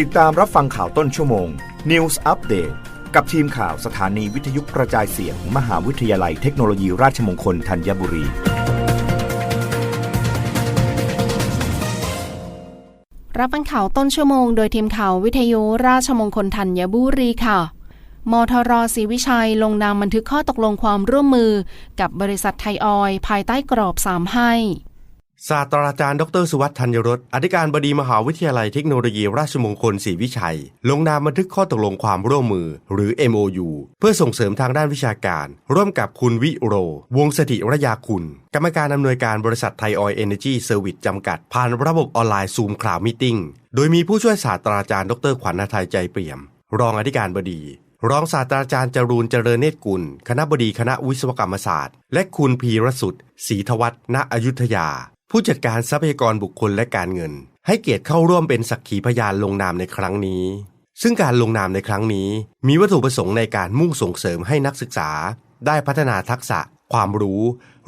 ติดตามรับฟังข่าวต้นชั่วโมง News Update กับทีมข่าวสถานีวิทยุกระจายเสียงมหาวิทยาลัยเทคโนโลยีราชมงคลธัญบุรี รับฟังข่าวต้นชั่วโมงโดยทีมข่าววิทยุราชมงคลธัญบุรีค่ะมทรศรีวิชัยลงนามบันทึกข้อตกลงความร่วมมือ กับบริษัทไทยออยล์ภายใต้กรอบ 3 ให้ ศาสตราจารย์ดรสุวัฒน์ธัญรสอธิการบดีมหาวิทยาลัยเทคโนโลยีราชมงคลศรีวิชัย ลงนามบันทึกข้อตกลงความร่วมมือ หรือ MOU เพื่อส่งเสริมทางด้านวิชาการ ร่วมกับคุณวิโร วงสถิระยาคุณ กรรมการอำนวยการบริษัทไทยออยล์เอเนจีเซอร์วิสจำกัด ผ่านระบบออนไลน์ซูมคลาวมิ팅โดยมีผู้ช่วยศาสตราจารย์ดรขวัญนาไทยใจเปี่ยม รองอธิการบดีรองศาสตราจารย์จรูนเจริญเนตรกุล คณะบดีคณะวิศวกรรมศาสตร์ และคุณพีรสุดศรีทวัฒน์ณอยุธยา ผู้จัดการทรัพยากรบุคคลและการเงิน ให้เกียรติเข้าร่วมเป็นสักขีพยานลงนามในครั้งนี้ ซึ่งการลงนามในครั้งนี้ มีวัตถุประสงค์ในการมุ่งส่งเสริมให้นักศึกษา ได้พัฒนาทักษะ ความรู้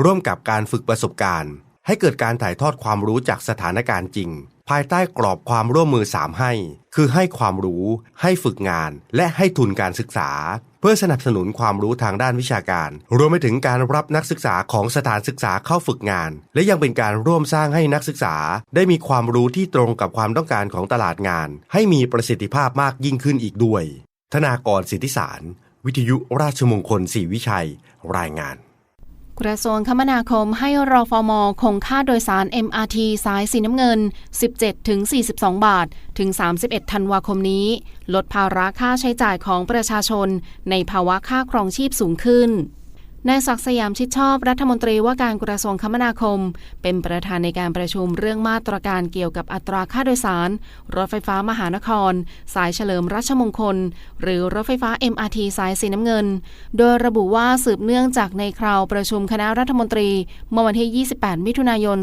ร่วมกับการฝึกประสบการณ์ ให้เกิดการถ่ายทอดความรู้จากสถานการณ์จริง ภายใต้กรอบความร่วมมือ3ให้ คือให้ความรู้ ให้ฝึกงาน และให้ทุนการศึกษา พื่อสนับสนุนความรู้ทางด้านวิชาการ รวมไปถึงการรับนักศึกษาของสถานศึกษาเข้าฝึกงาน และยังเป็นการร่วมสร้างให้นักศึกษา ได้มีความรู้ที่ตรงกับความต้องการของตลาดงาน ให้มีประสิทธิภาพมากยิ่งขึ้นอีกด้วย ธนากรสิทธิสาร วิทยุราชมงคลศรีวิชัย รายงาน กระทรวงคมนาคมให้รอฟอมคงค่าโดยสาร MRT สายสีน้ำเงิน 17-42 บาท ถึง 31 ธันวาคมนี้ ลดภาระค่าใช้จ่ายของประชาชน ในภาวะค่าครองชีพสูงขึ้น นายศักสยามชิดชอบรัฐมนตรีว่าการกระทรวงคมนาคม เป็นประธานในการประชุมเรื่องมาตรการเกี่ยวกับอัตราค่าโดยสาร รถไฟฟ้ามหานคร สายเฉลิมราชมงคล หรือรถไฟฟ้า MRT สายสีน้ำเงิน โดยระบุว่าสืบเนื่องจากในคราวประชุมคณะรัฐมนตรี เมื่อวันที่ 28 มิถุนายน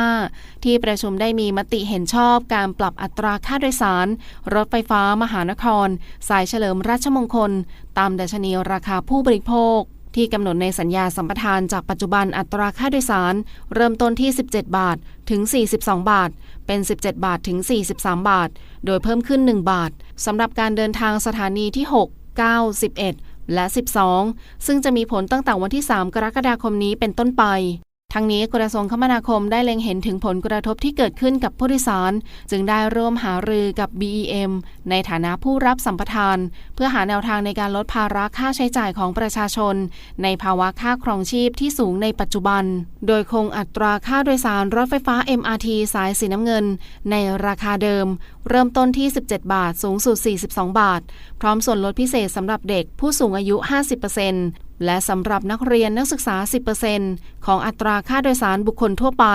2565 ที่ประชุมได้มีมติเห็นชอบการปรับอัตราค่าโดยสาร รถไฟฟ้ามหานคร สายเฉลิมราชมงคล ตามดัชนีราคาผู้บริโภค ที่กำหนดในสัญญาสัมปทานจากปัจจุบันอัตราค่าโดยสาร เริ่มต้นที่ 17 บาทถึง 42 บาท เป็น 17 บาทถึง 43 บาท โดยเพิ่มขึ้น 1 บาทสำหรับการเดินทางสถานีที่ 6 9 11 และ 12 ซึ่งจะมีผลตั้งแต่วันที่ 3 กรกฎาคมนี้เป็นต้นไป ทั้งนี้กระทรวงคมนาคมได้เล็งเห็นถึงผลกระทบที่เกิดขึ้นกับผู้โดยสาร จึงได้ร่วมหารือกับ BEM ในฐานะผู้รับสัมปทาน เพื่อหาแนวทางในการลดภาระค่าใช้จ่ายของประชาชน ในภาวะค่าครองชีพที่สูงในปัจจุบัน โดยคงอัตราค่าโดยสารรถไฟฟ้า MRT สายสีน้ำเงิน ในราคาเดิม เริ่มต้นที่ 17 บาท สูงสุด 42 บาท พร้อมส่วนลดพิเศษสำหรับเด็กผู้สูงอายุ 50% และสำหรับนักเรียนนักศึกษา 10%ของอัตราค่าโดยสารบุคคลทั่วไป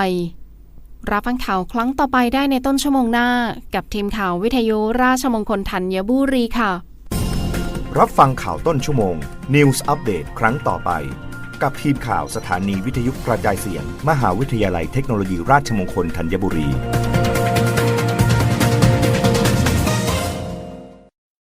รับฟังข่าวครั้งต่อไปได้ในต้นชั่วโมงหน้า กับทีมข่าววิทยุราชมงคลธัญบุรีค่ะ รับฟังข่าวต้นชั่วโมง News Update ครั้งต่อไป กับทีมข่าวสถานีวิทยุกระจายเสียง มหาวิทยาลัยเทคโนโลยีราชมงคลธัญบุรี